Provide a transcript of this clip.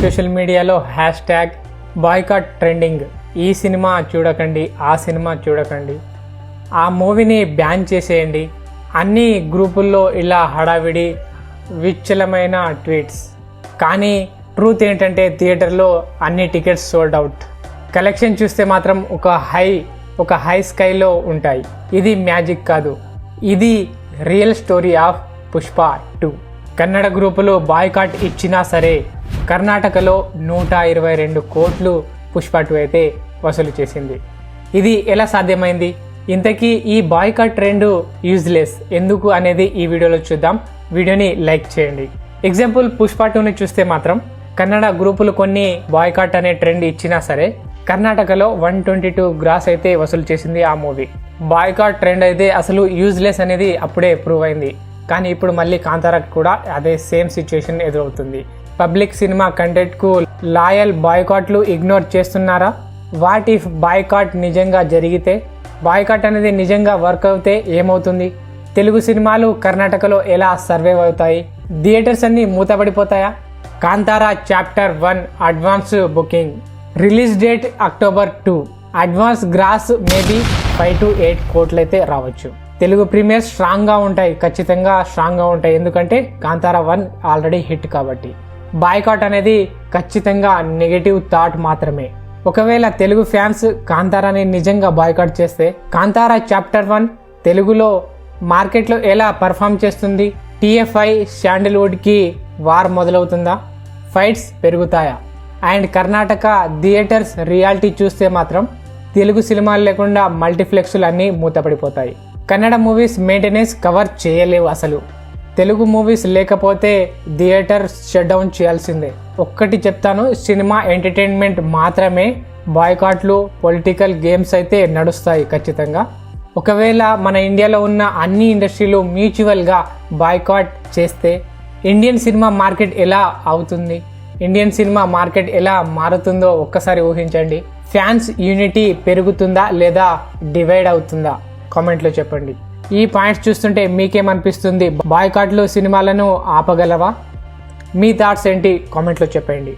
Social మీడియాలో hash tag boycott trending. ఈ సినిమా చూడకండి ఆ సినిమా చూడకండి. ఆ మూవీని బ్యాన్ చేసేయండి. అన్ని గ్రూపుల్లో ఇలా హడావిడి విచ్చలమైన ట్వీట్స్. కానీ ట్రూత్ ఏంటంటే థియేటర్లో అన్ని టికెట్స్ సోల్డ్ అవుట్. కలెక్షన్ చూస్తే మాత్రం ఒక హై ఒక హై స్కైలో ఉంటాయి. ఇది మ్యాజిక్ కాదు. ఇది real story of Pushpa two. Kannada గ్రూపులు బాయ్కాట్ ఇచ్చినా సరే కర్ణాటకలో నూట ఇరవై రెండు కోట్లు పుష్ప టూ అయితే వసూలు చేసింది. ఇది ఎలా సాధ్యమైంది? ఇంతకీ ఈ బాయ్కాట్ ట్రెండ్ యూజ్లెస్ ఎందుకు అనేది ఈ వీడియోలో చూద్దాం. వీడియోని లైక్ చేయండి. ఎగ్జాంపుల్ పుష్ప టూని చూస్తే మాత్రం కన్నడ గ్రూపులు కొన్ని బాయ్కాట్ అనే ట్రెండ్ ఇచ్చినా సరే కర్ణాటకలో వన్ ట్వంటీ టూ గ్రాస్ అయితే వసూలు చేసింది ఆ మూవీ. బాయ్కాట్ ట్రెండ్ అయితే అసలు యూజ్లెస్ అనేది అప్పుడే ప్రూవ్ అయింది. కానీ ఇప్పుడు మళ్ళీ కాంతారా కూడా అదే సేమ్ సిచ్యుయేషన్ ఎదురవుతుంది. పబ్లిక్ సినిమా కంటెంట్కు లాయల్ బాయ్కాట్లు ఇగ్నోర్ చేస్తున్నారా? వాట్ ఇఫ్ బాయ్కాట్ నిజంగా జరిగితే? బాయ్కాట్ అనేది నిజంగా వర్క్ అవుతే ఏమవుతుంది? తెలుగు సినిమాలు కర్ణాటకలో ఎలా సర్వైవ్ అవుతాయి? థియేటర్స్ అన్ని మూతపడిపోతాయా? Kantara chapter one advance booking release date October two advance gross maybe five to eight కోట్లు అయితే రావచ్చు. తెలుగు ప్రీమియర్ స్ట్రాంగ్గా ఉంటాయి ఖచ్చితంగా స్ట్రాంగ్గా ఉంటాయి. ఎందుకంటే కాంతారా వన్ ఆల్రెడీ హిట్ కాబట్టి. బాయ్కాట్ అనేది ఖచ్చితంగా నెగటివ్ థాట్ మాత్రమే. ఒకవేళ తెలుగు ఫ్యాన్స్ కాంతారాని నిజంగా బాయ్కాట్ చేస్తే కాంతారా చాప్టర్ వన్ తెలుగులో మార్కెట్లో ఎలా పర్ఫామ్ చేస్తుంది? టీఎఫ్ఐ శాండిల్వుడ్కి వార్ మొదలవుతుందా? ఫైట్స్ పెరుగుతాయా? అండ్ కర్ణాటక థియేటర్స్ రియాలిటీ చూస్తే మాత్రం తెలుగు సినిమాలు లేకుండా మల్టీప్లెక్స్లు అన్నీ మూతపడిపోతాయి. కన్నడ మూవీస్ మెయింటెనెన్స్ కవర్ చేయలేవు అసలు. తెలుగు మూవీస్ లేకపోతే థియేటర్ షట్ డౌన్ చేయాల్సిందే. ఒక్కటి చెప్తాను సినిమా ఎంటర్టైన్మెంట్ మాత్రమే బాయ్కాట్లు పొలిటికల్ గేమ్స్ అయితే నడుస్తాయి ఖచ్చితంగా. ఒకవేళ మన ఇండియాలో ఉన్న అన్ని ఇండస్ట్రీలు మ్యూచువల్గా బాయ్కాట్ చేస్తే ఇండియన్ సినిమా మార్కెట్ ఎలా అవుతుంది ఇండియన్ సినిమా మార్కెట్ ఎలా మారుతుందో ఒక్కసారి ఊహించండి. ఫ్యాన్స్ యూనిటీ పెరుగుతుందా లేదా డివైడ్ అవుతుందా? కామెంట్లో చెప్పండి. ఈ పాయింట్స్ చూస్తుంటే మీకేమనిపిస్తుంది? బాయ్కాట్లు సినిమాలను ఆపగలవా? మీ థాట్స్ ఏంటి? కామెంట్లో చెప్పండి.